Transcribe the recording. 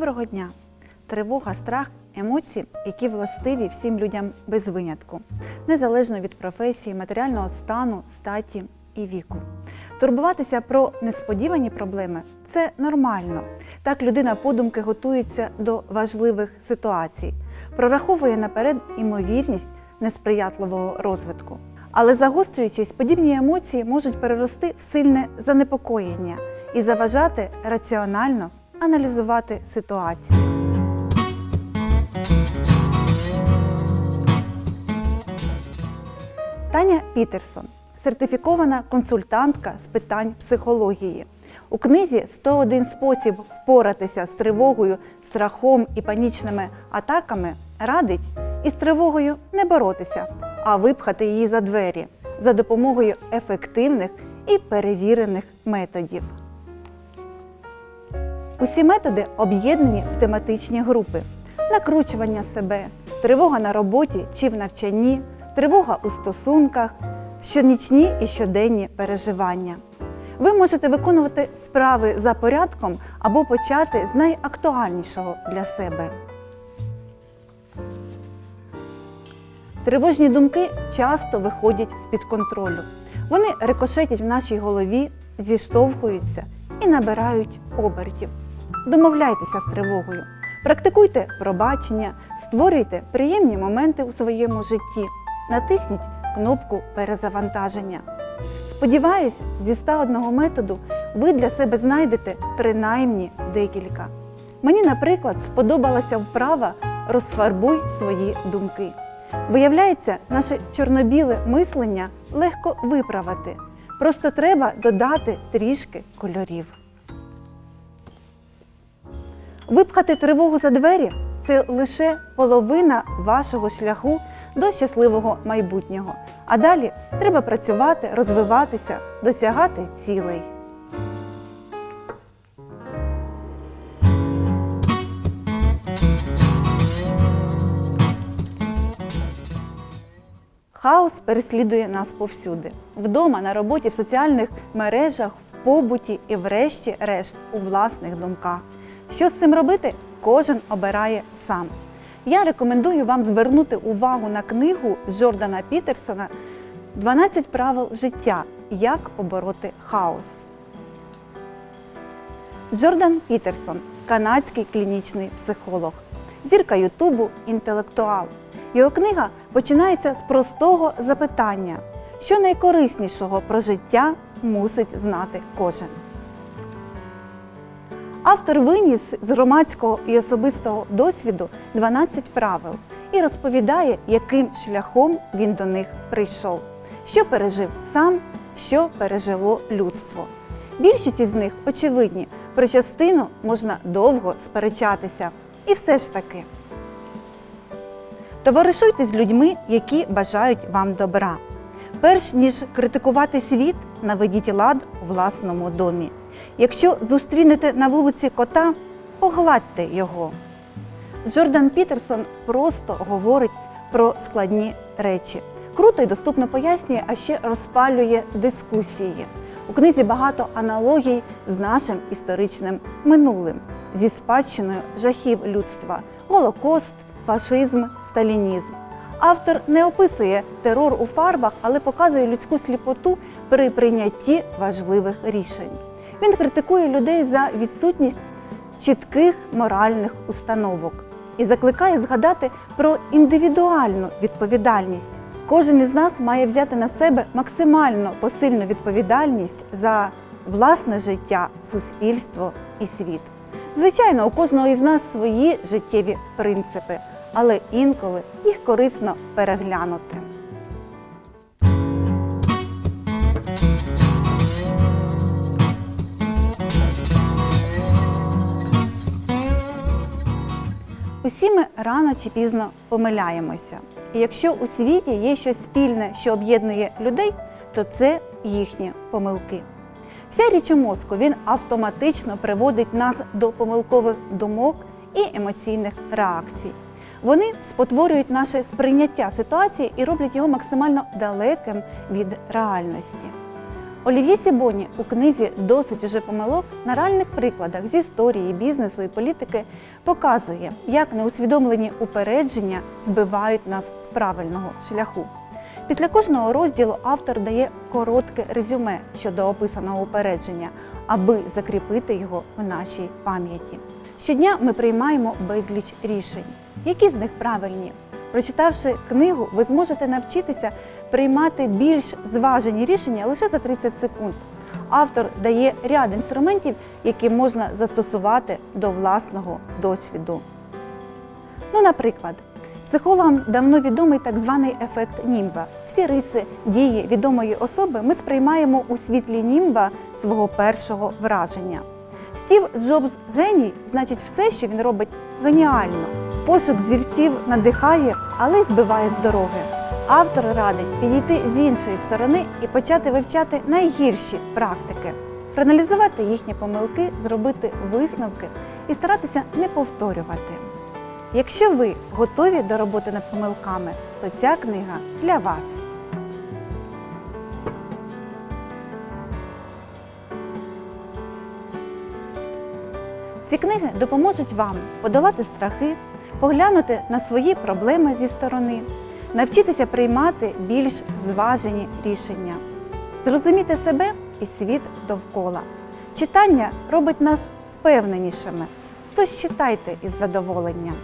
Доброго дня! Тривога, страх, емоції, які властиві всім людям без винятку, незалежно від професії, матеріального стану, статі і віку. Турбуватися про несподівані проблеми це нормально. Так людина подумки готується до важливих ситуацій, прораховує наперед імовірність несприятливого розвитку. Але загострюючись, подібні емоції можуть перерости в сильне занепокоєння і заважати раціонально аналізувати ситуацію. Таня Пітерсон, сертифікована консультантка з питань психології. У книзі «101 спосіб впоратися з тривогою, страхом і панічними атаками радить із тривогою не боротися, а випхати її за двері за допомогою ефективних і перевірених методів. Усі методи об'єднані в тематичні групи: накручування себе, тривога на роботі чи в навчанні, тривога у стосунках, щонічні і щоденні переживання. Ви можете виконувати вправи за порядком або почати з найактуальнішого для себе. Тривожні думки часто виходять з-під контролю. Вони рикошетять в нашій голові, зіштовхуються і набирають обертів. Домовляйтеся з тривогою, практикуйте пробачення, створюйте приємні моменти у своєму житті, натисніть кнопку перезавантаження. Сподіваюсь, зі 101 методу ви для себе знайдете принаймні декілька. Мені, наприклад, сподобалася вправа Розфарбуй свої думки. Виявляється, наше чорнобіле мислення легко виправити. Просто треба додати трішки кольорів. Випхати тривогу за двері це лише половина вашого шляху до щасливого майбутнього. А далі треба працювати, розвиватися, досягати цілей. Хаос переслідує нас повсюди: вдома, на роботі, в соціальних мережах, в побуті і, врешті-решт, у власних думках. Що з цим робити, кожен обирає сам. Я рекомендую вам звернути увагу на книгу Джордана Пітерсона «12 правил життя. Як побороти хаос. Джордан Пітерсон канадський клінічний психолог, зірка Ютубу, інтелектуал. Його книга починається з простого запитання, що найкориснішого про життя мусить знати кожен. Автор виніс з громадського і особистого досвіду 12 правил і розповідає, яким шляхом він до них прийшов, що пережив сам, що пережило людство. Більшість із них очевидні, про частину можна довго сперечатися. І все ж таки. Товаришуйте з людьми, які бажають вам добра. Перш ніж критикувати світ, наведіть лад у власному домі. Якщо зустрінете на вулиці кота, погладьте його. Джордан Пітерсон просто говорить про складні речі. Круто і доступно пояснює, а ще розпалює дискусії. У книзі багато аналогій з нашим історичним минулим, зі спадщиною жахів людства, голокост, фашизм, сталінізм. Автор не описує терор у фарбах, але показує людську сліпоту при прийнятті важливих рішень. Він критикує людей за відсутність чітких моральних установок і закликає згадати про індивідуальну відповідальність. Кожен із нас має взяти на себе максимально посильну відповідальність за власне життя, суспільство і світ. Звичайно, у кожного із нас свої життєві принципи, але інколи їх корисно переглянути. Усі ми рано чи пізно помиляємося. І якщо у світі є щось спільне, що об'єднує людей, то це їхні помилки. Вся річ у мозку він автоматично приводить нас до помилкових думок і емоційних реакцій. Вони спотворюють наше сприйняття ситуації і роблять його максимально далеким від реальності. Олів'є Сібоні у книзі Досить уже помилок на реальних прикладах з історії, бізнесу і політики показує, як неусвідомлені упередження збивають нас з правильного шляху. Після кожного розділу автор дає коротке резюме щодо описаного упередження, аби закріпити його в нашій пам'яті. Щодня ми приймаємо безліч рішень. Які з них правильні? Прочитавши книгу, ви зможете навчитися приймати більш зважені рішення лише за 30 секунд. Автор дає ряд інструментів, які можна застосувати до власного досвіду. Ну, наприклад, психологам давно відомий так званий ефект німба. Всі риси дії відомої особи ми сприймаємо у світлі німба свого першого враження. Стів Джобс геній значить все, що він робить геніально. Пошук зірців надихає, але й збиває з дороги. Автор радить підійти з іншої сторони і почати вивчати найгірші практики, проаналізувати їхні помилки, зробити висновки і старатися не повторювати. Якщо ви готові до роботи над помилками, то ця книга для вас. Ці книги допоможуть вам подолати страхи, поглянути на свої проблеми зі сторони, навчитися приймати більш зважені рішення, зрозуміти себе і світ довкола. Читання робить нас впевненішими, тож читайте із задоволенням.